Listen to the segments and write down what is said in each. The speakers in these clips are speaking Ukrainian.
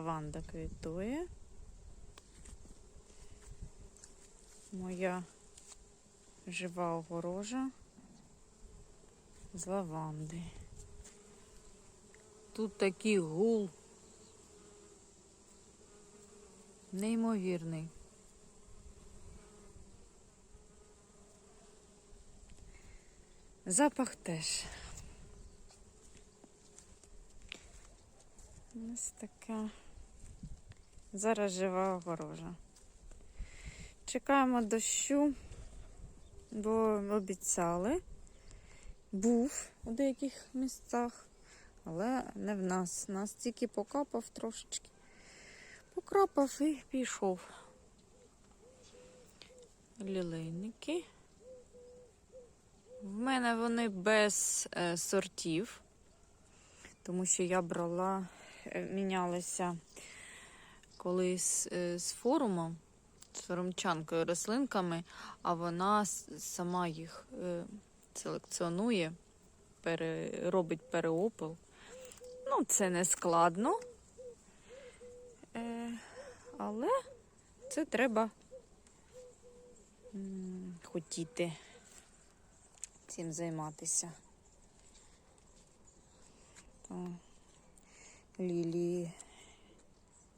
лаванда квітує. Моя жива огорожа з лаванди. Тут такий гул. Неймовірний. Запах теж. Ось така зараз жива огорожа. Чекаємо дощу, бо обіцяли. Був у деяких місцях, але не в нас. Нас тільки покапав трошечки. Покрапав і пішов. Лілейники. В мене вони без е, сортів, тому що я брала, е, мінялася колись е, з форумом, з форумчанкою рослинками, а вона сама їх е, селекціонує, робить переопил. Ну, це не складно, е, але це треба хотіти цим займатися. Лілії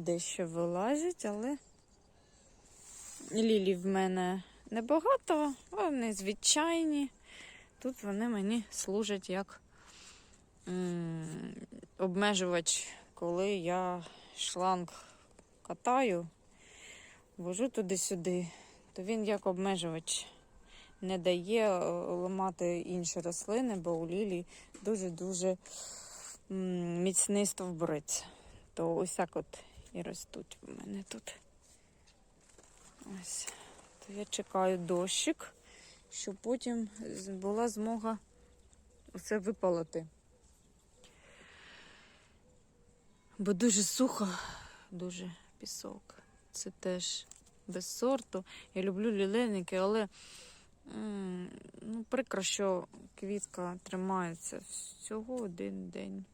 дещо вилазять, але лілій в мене небагато, вони звичайні. Тут вони мені служать як обмежувач, коли я шланг катаю, вожу туди-сюди, то він як обмежувач не дає е, ламати інші рослини, бо у лілії дуже-дуже міцний стовбурець. То ось так от і ростуть в мене тут. Ось. То я чекаю дощик, щоб потім була змога усе випалити. Бо дуже сухо, дуже пісок. Це теж без сорту. Я люблю лілейники, але ну, прикро, що квітка тримається всього один день.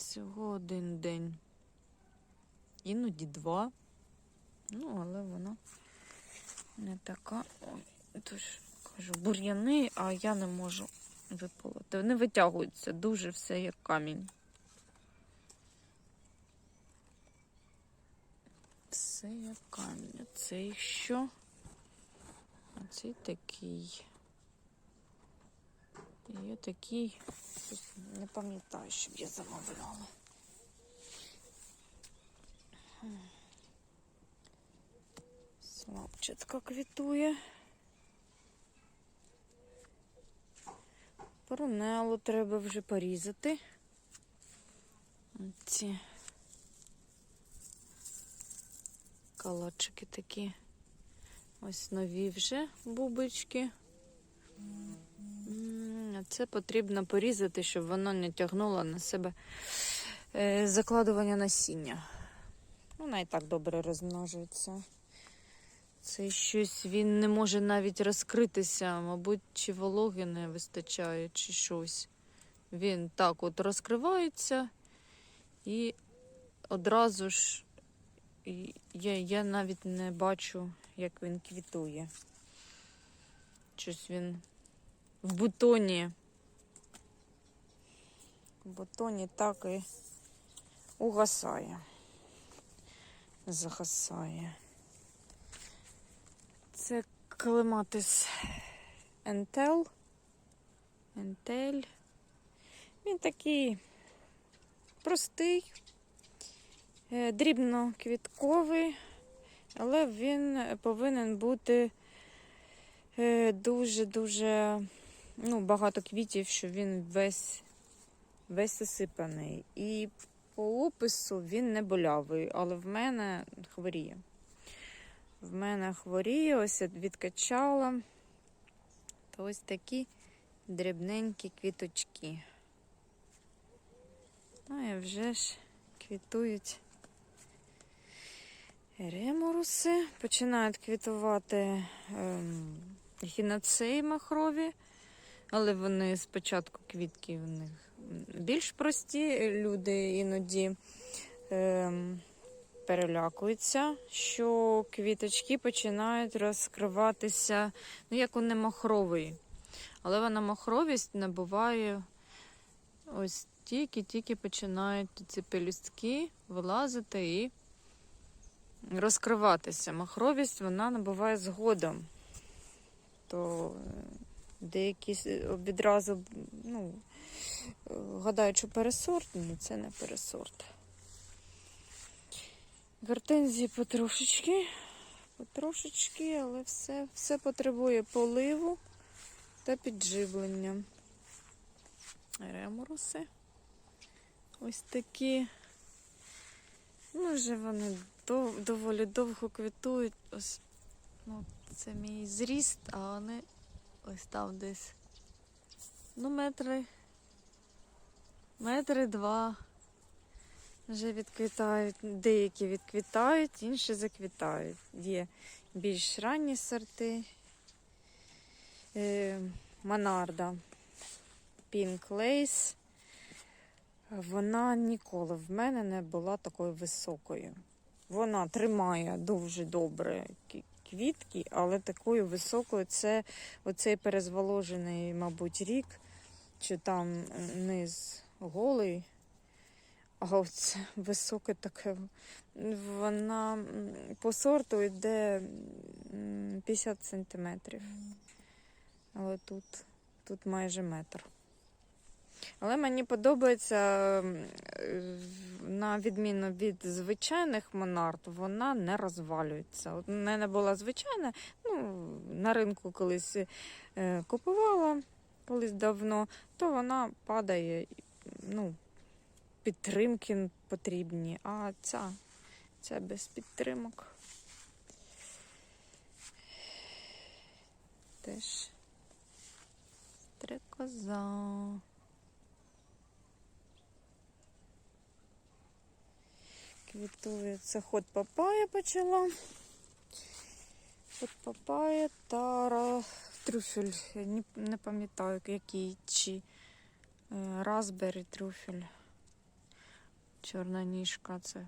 Всього один день. Іноді два. Ну, але вона не така. Ой, тож кажу, бур'яни, а я не можу виполоти. Вони витягуються дуже все як камінь. Все як камінь. Цей що? А цей такий. Є такий. Щось Не пам'ятаю, щоб я замовляла. Слабчатка квітує. Поронелу треба вже порізати. Ці калачики такі. Ось нові вже бубочки. Це потрібно порізати, щоб воно не тягнуло на себе е, закладування насіння. Вона і так добре розмножується. Це щось він не може навіть розкритися, мабуть, чи вологи не вистачає, чи щось. Він так от розкривається і одразу ж я, я навіть не бачу, як він квітує. Щось він в бутоні. В бутоні так і угасає. Загасає. Це клематис ентел. Ентель. Він такий простий, е, дрібноквітковий, але він повинен бути е, дуже-дуже ну, багато квітів, що він весь, весь осипаний. І по опису він не болявий, але в мене хворіє. В мене хворіє, ось відкачала. То ось такі дрібненькі квіточки. Ну і вже ж квітують реморуси. Починають квітувати ем, гіноцеї махрові, але вони спочатку квітки в них більш прості люди іноді ем, перелякуються, що квіточки починають розкриватися, ну, як у немахрової. Але вона махровість набуває ось тільки-тільки починають ці пелюстки вилазити і розкриватися. Махровість вона набуває згодом. То е, деякі с- відразу ну, е, гадають, що пересорт, ні, це не пересорт. Гортензії потрошечки, потрошечки, але все, все потребує поливу та підживлення. Ремуруси. Ось такі. Ну, вже вони дов, доволі довго квітують. Ось, ну, це мій зріст, а вони ось там десь. Ну, метри. Метри два. Вже відквітають. Деякі відквітають, інші заквітають. Є більш ранні сорти. Е, Монарда. Pink Lace. Вона ніколи в мене не була такою високою. Вона тримає дуже добре квітки, але такою високою це оцей перезволожений, мабуть, рік, чи там низ голий. А оце високе таке. Вона по сорту йде 50 сантиметрів. Але тут, тут майже метр. Але мені подобається, на відміну від звичайних монард, вона не розвалюється. От у мене була звичайна, ну, на ринку колись е, купувала, колись давно, то вона падає, ну, підтримки потрібні, а ця, ця без підтримок. Теж стрекоза. Квітує. Це ход папая почала. Ход папая тара, трюфель. Не, пам'ятаю, який чи е, разбері трюфель. Чорна ніжка. Це.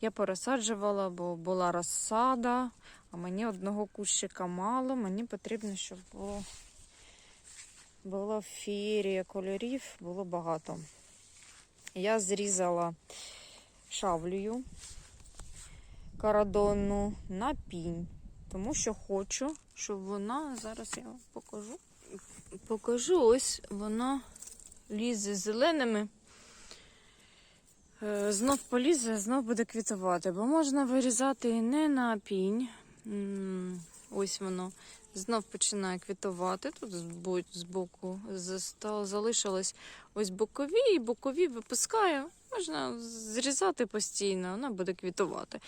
Я порозсаджувала, бо була розсада, а мені одного кущика мало. Мені потрібно, щоб було, було фірія кольорів, було багато. Я зрізала шавлею карадонну на пінь, тому що хочу, щоб вона, зараз я вам покажу. Покажу, ось вона лізе зеленими. Е, Знов полізе, знов буде квітувати, бо можна вирізати не на пінь. Ось воно знов починає квітувати. Тут збоку залишилось ось бокові, і бокові випускаю. Можна зрізати постійно, вона буде квітувати.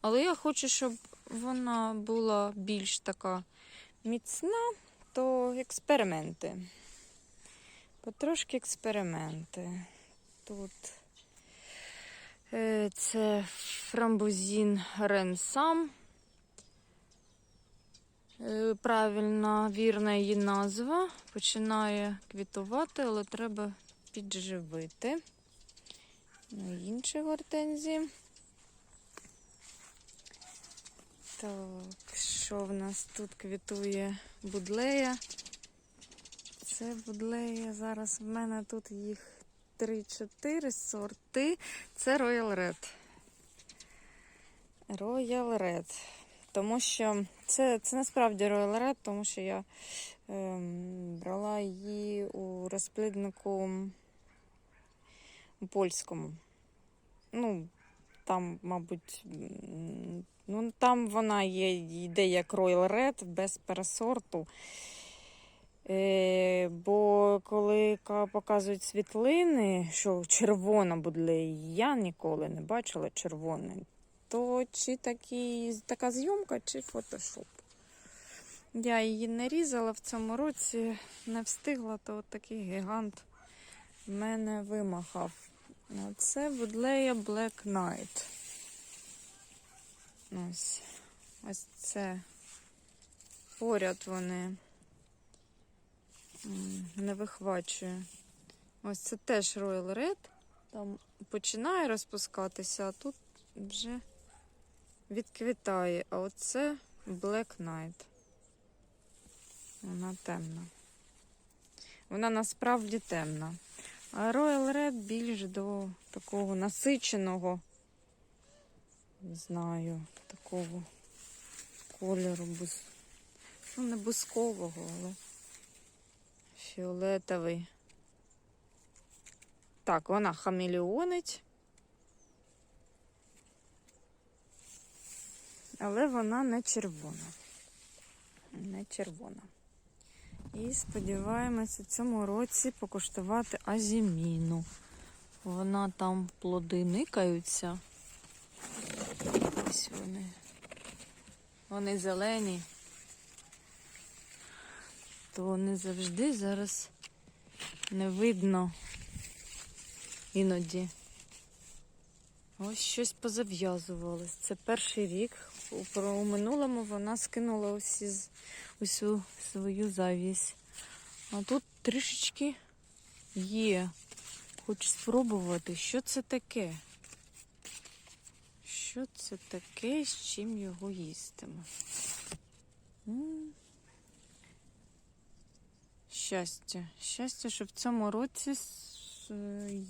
Але я хочу, щоб вона була більш така міцна, то експерименти. Потрошки експерименти. Тут е, це фрамбузін Ренсам. Е, Правильна, вірна її назва. Починає квітувати, але треба підживити. Ну, і інші гортензії. Так, що в нас тут квітує будлея? Це будлея. Зараз в мене тут їх 3-4 сорти. Це Royal Red. Royal Red. Тому що це, це насправді Royal Red, тому що я ем, брала її у розпліднику польському. Ну, там, мабуть, ну, там вона є, йде як Royal Red без пересорту. Е, бо коли показують світлини, що червона буде, я ніколи не бачила червоне, то чи такі, така зйомка, чи фотошоп. Я її не різала в цьому році, не встигла, то такий гігант мене вимахав. А Це Будлея Black Knight. Ось. Ось це. Поряд вони. Не вихвачує. Ось це теж Royal Red. Там починає розпускатися, а тут вже відквітає. А оце Black Knight. Вона темна. Вона насправді темна. А Royal Red більш до такого насиченого, не знаю, такого кольору, бус... ну не бускового, але фіолетовий. Так, вона хамелеонить. Але вона не червона. Не червона. І сподіваємося в цьому році покуштувати азіміну. Вона там плоди никаються. Ось вони. Вони зелені. То не завжди зараз не видно іноді. Ось щось позав'язувалось. Це перший рік. У, минулому вона скинула усі, усю свою завість. А тут трішечки є. Хочу спробувати, що це таке. Що це таке, з чим його їстиме? М. Щастя. Щастя, що в цьому році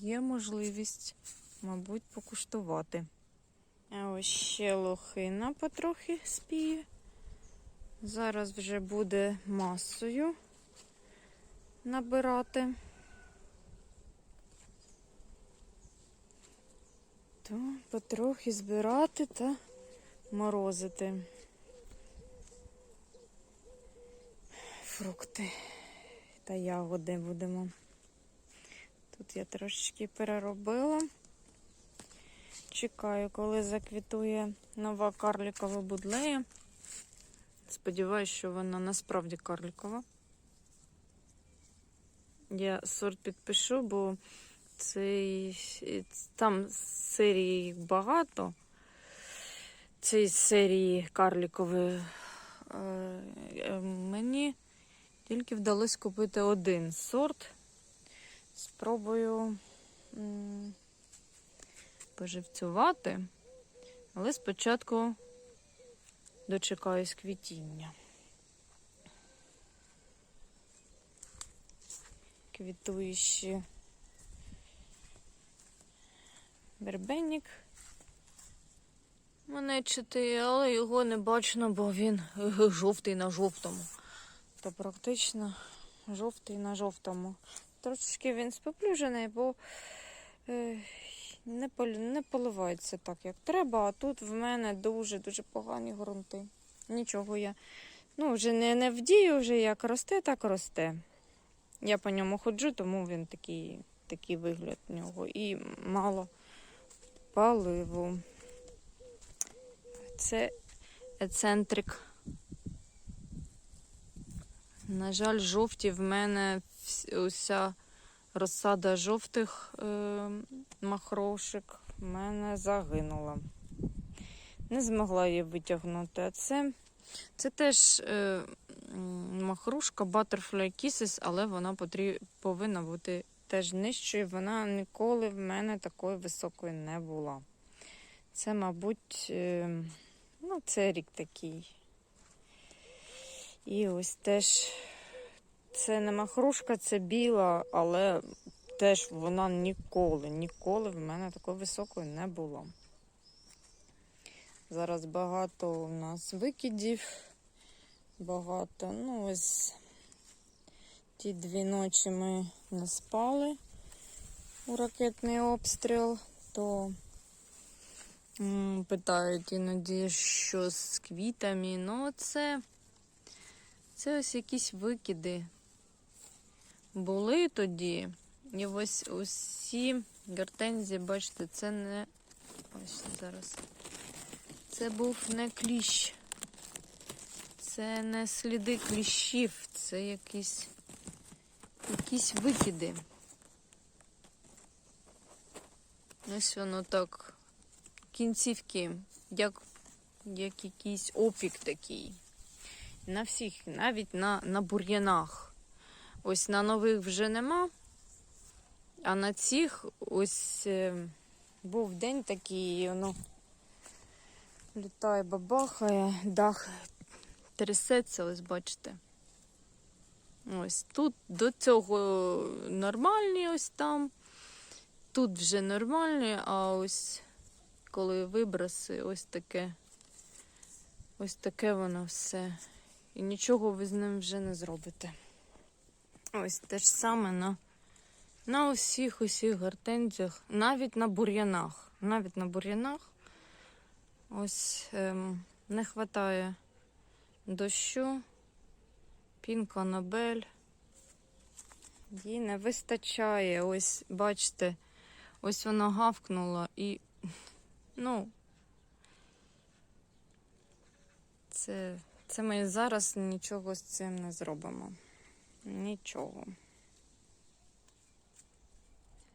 є можливість, мабуть, покуштувати. А ось ще лохина потрохи спіє. Зараз вже буде масою набирати. То потрохи збирати та морозити. Фрукти та ягоди будемо. Тут я трошечки переробила. Чекаю, коли заквітує нова карлікова будлея. Сподіваюсь, що вона насправді карлікова. Я сорт підпишу, бо цей, там серії їх багато. Цієї серії карлікової е, е, мені тільки вдалося купити один сорт. Спробую поживцювати, але спочатку дочекаюсь квітіння. Квітуючі бербенник. Монечити, але його не бачно, бо він жовтий на жовтому. То практично жовтий на жовтому. Трошечки він споплюжений, бо е, не, не поливається так, як треба. А тут в мене дуже-дуже погані ґрунти. Нічого я. Ну, вже не, не вдію, вже як росте, так росте. Я по ньому ходжу, тому він такий, такий вигляд в нього. І мало паливу. Це ецентрик. На жаль, жовті в мене уся розсада жовтих е, махрошик в мене загинула. Не змогла її витягнути. А це, це теж е, махрушка Butterfly Kisses, але вона потрі, повинна бути теж нижчою. Вона ніколи в мене такої високої не була. Це, мабуть, е, ну, це рік такий. І ось теж це не махрушка, це біла, але теж вона ніколи, ніколи в мене такої високої не було. Зараз багато у нас викидів, багато. Ну, ось ті дві ночі ми не спали у ракетний обстріл, то м, питають іноді, що з квітами. Ну, це, це ось якісь викиди були тоді. І ось усі гортензії, бачите, це не. Ось зараз. Це був не кліщ. Це не сліди кліщів, це якісь, якісь викиди. Ось воно так. Кінцівки, як, як якийсь опік такий. На всіх, навіть на, на бур'янах. Ось на нових вже нема. А на цих ось е, був день такий, і воно літає, бабахає, дах трясеться, ось бачите. Ось тут до цього нормальні ось там. Тут вже нормальні, а ось коли виброси, ось таке. Ось таке воно все. І нічого ви з ним вже не зробите. Ось те ж саме на, на усіх усіх гортензіях, навіть на бур'янах. Навіть на бур'янах ось ем, не вистачає дощу, пінка Нобель. Їй не вистачає. Ось, бачите, ось вона гавкнула і, ну, це, це ми зараз нічого з цим не зробимо. Нічого.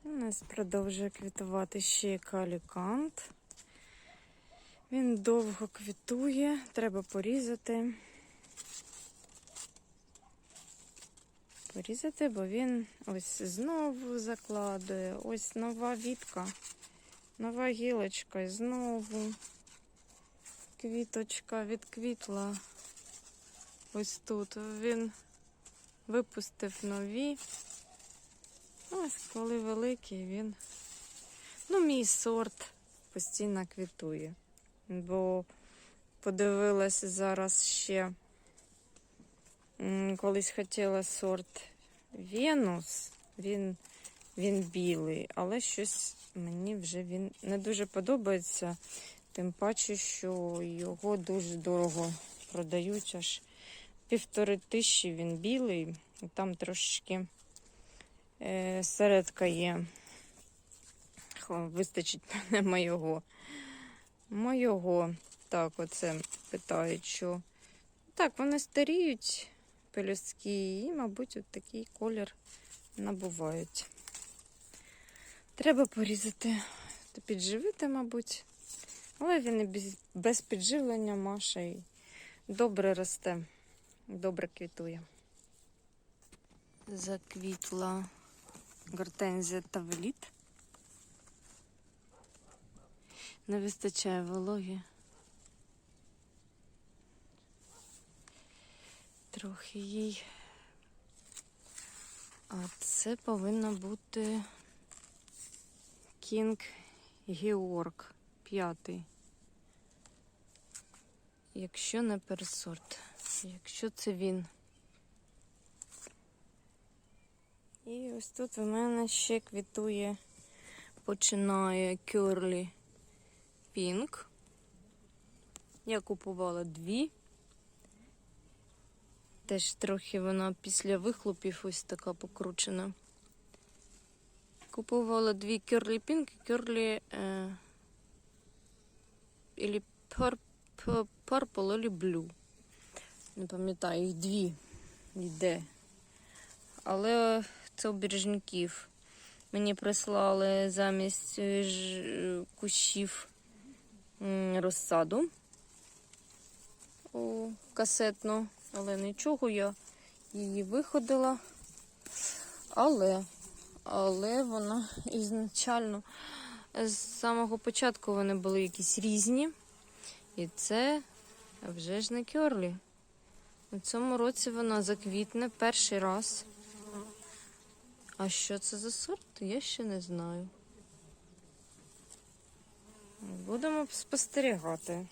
У нас продовжує квітувати ще калікант. Він довго квітує, треба порізати. Порізати, бо він ось знову закладує. Ось нова вітка, нова гілочка і знову квіточка відквітла. Ось тут він випустив нові. Ось коли великий він. Ну, мій сорт постійно квітує. Бо подивилась зараз ще колись хотіла сорт Венус. Він, він білий, але щось мені вже він не дуже подобається. Тим паче, що його дуже дорого продають аж півтори тисячі він білий, там трошечки е, середка є. Хо, Вистачить мене моєго. Моєго. Так, оце питають, що. Так, вони старіють пелюстки, і, мабуть, от такий колір набувають. Треба порізати, то підживити, мабуть. Але він і без, без підживлення Маша і добре росте, добре квітує. Заквітла гортензія тавеліт. Не вистачає вологи. Трохи їй. А це повинна бути Кінг Георг п'ятий. Якщо не пересорт. Якщо це він. І ось тут в мене ще квітує, починає Curly Pink. Я купувала дві. Теж трохи вона після вихлопів ось така покручена. Купувала дві Curly Pink і Curly е, ілі Pur- Pur- Purple, ілі Blue. Не пам'ятаю, їх дві йде. Але це обережників. Мені прислали замість е, кущів розсаду у касетну, але нічого, я її виходила. Але, але вона ізначально з самого початку вони були якісь різні. І це вже ж не кьорлі. У цьому році вона заквітне перший раз. А що це за сорт, я ще не знаю. Будемо спостерігати.